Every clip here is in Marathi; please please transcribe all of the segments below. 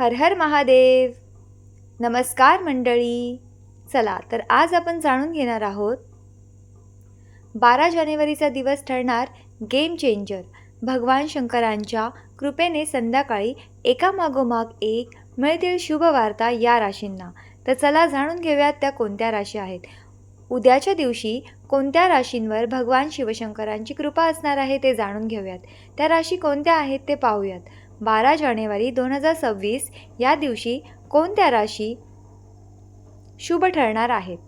हर हर महादेव. नमस्कार मंडळी. चला तर आज आपण जाणून घेणार आहोत. बारा जानेवारीचा दिवस ठरणार गेम चेंजर भगवान शंकरांच्या कृपेने संध्याकाळी एका मागोमाग एक मिळतील शुभवार्ता या राशींना. तर चला जाणून घेऊयात त्या कोणत्या राशी आहेत. उद्याच्या दिवशी कोणत्या राशींवर भगवान शिवशंकरांची कृपा असणार आहे ते जाणून घेऊयात. त्या राशी कोणत्या आहेत ते पाहूयात. बारा जानेवारी दोन हजार सव्वीस या दिवशी कोणत्या राशी शुभ ठरणार आहेत?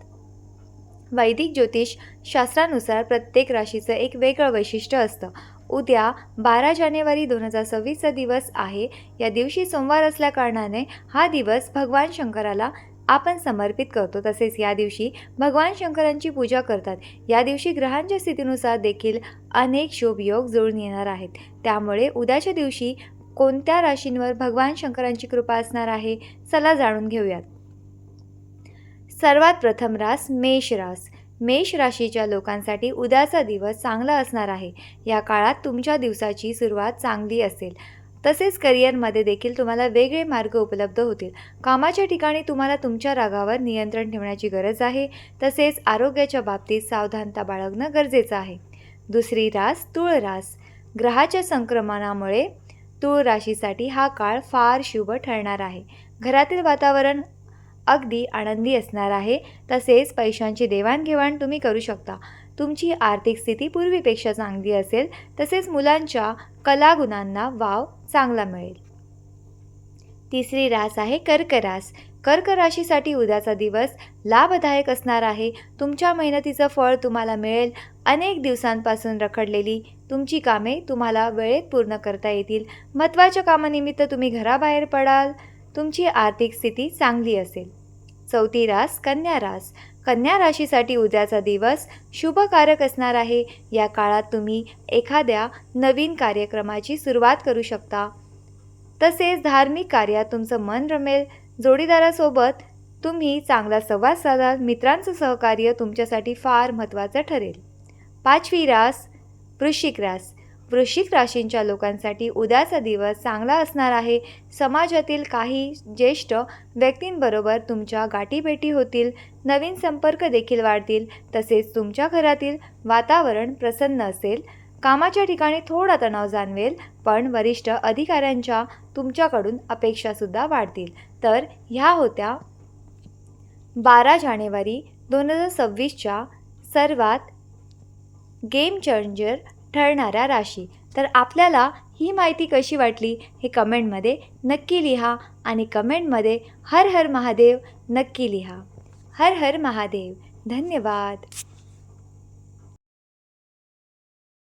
वैदिक ज्योतिष शास्त्रानुसार प्रत्येक राशीचं एक वेगळं वैशिष्ट्य असतं. उद्या बारा जानेवारी दोन हजार सव्वीसचा दिवस आहे. या दिवशी सोमवार असल्याकारणाने हा दिवस भगवान शंकराला आपण समर्पित करतो. तसेच या दिवशी भगवान शंकरांची पूजा करतात. या दिवशी ग्रहांच्या स्थितीनुसार देखील अनेक शुभयोग जुळून येणार आहेत. त्यामुळे उद्याच्या दिवशी कोणत्या राशींवर भगवान शंकरांची कृपा असणार आहे चला जाणून घेऊयात. सर्वात प्रथम रास मेष रास. मेष राशीच्या लोकांसाठी उद्याचा दिवस चांगला असणार आहे. या काळात तुमच्या दिवसाची सुरुवात चांगली असेल. तसेच करिअरमध्ये देखील तुम्हाला वेगळे मार्ग उपलब्ध होतील. कामाच्या ठिकाणी तुम्हाला तुमच्या रागावर नियंत्रण ठेवण्याची गरज आहे. तसेच आरोग्याच्या बाबतीत सावधानता बाळगणं गरजेचं आहे. दुसरी रास तुळ रास ग्रहाच्या संक्रमणामुळे तूळ राशीसाठी हा काळ फार शुभ ठरणार आहे. घरातील वातावरण अगदी आनंदी असणार आहे. तसेच पैशांची देवाणघेवाण तुम्ही करू शकता. तुमची आर्थिक स्थिती पूर्वीपेक्षा चांगली असेल. तसेच मुलांच्या कलागुणांना वाव चांगला मिळेल. तिसरी रास आहे कर्क रास कर्क राशीसाठी उद्याचा दिवस लाभदायक असणार आहे. तुमच्या मेहनतीचं फळ तुम्हाला मिळेल. अनेक दिवसांपासून रखडलेली तुमची कामे तुम्हाला वेळेत पूर्ण करता येतील. महत्त्वाच्या कामानिमित्त तुम्ही घराबाहेर पडाल. तुमची आर्थिक स्थिती चांगली असेल. चौथी रास कन्या रास. कन्या राशीसाठी उद्याचा दिवस शुभकारक असणार आहे. या काळात तुम्ही एखाद्या नवीन कार्यक्रमाची सुरुवात करू शकता. तसेच धार्मिक कार्यात तुमचं मन रमेल. जोडीदारासोबत तुम्ही चांगला संवाद साधाल मित्रांचं सहकार्य तुमच्यासाठी फार महत्त्वाचं ठरेल. पाचवी रास वृश्चिक रास. वृश्चिक राशींच्या लोकांसाठी उद्याचा दिवस चांगला असणार आहे. समाजातील काही ज्येष्ठ व्यक्तींबरोबर तुमच्या गाठीभेटी होतील. नवीन संपर्क देखील वाढतील. तसेच तुमच्या घरातील वातावरण प्रसन्न असेल. कामाच्या ठिकाणी थोडा तणाव जाणवेल पण वरिष्ठ अधिकाऱ्यांच्या तुमच्याकडून अपेक्षासुद्धा वाढतील. तर ह्या होत्या बारा जानेवारी दोन हजार सव्वीसच्या सर्वात गेम चेंजर ठरणाऱ्या राशी. तर आपल्याला ही माहिती कशी वाटली हे कमेंटमध्ये नक्की लिहा आणि कमेंटमध्ये हर हर महादेव नक्की लिहा. हर हर महादेव. धन्यवाद.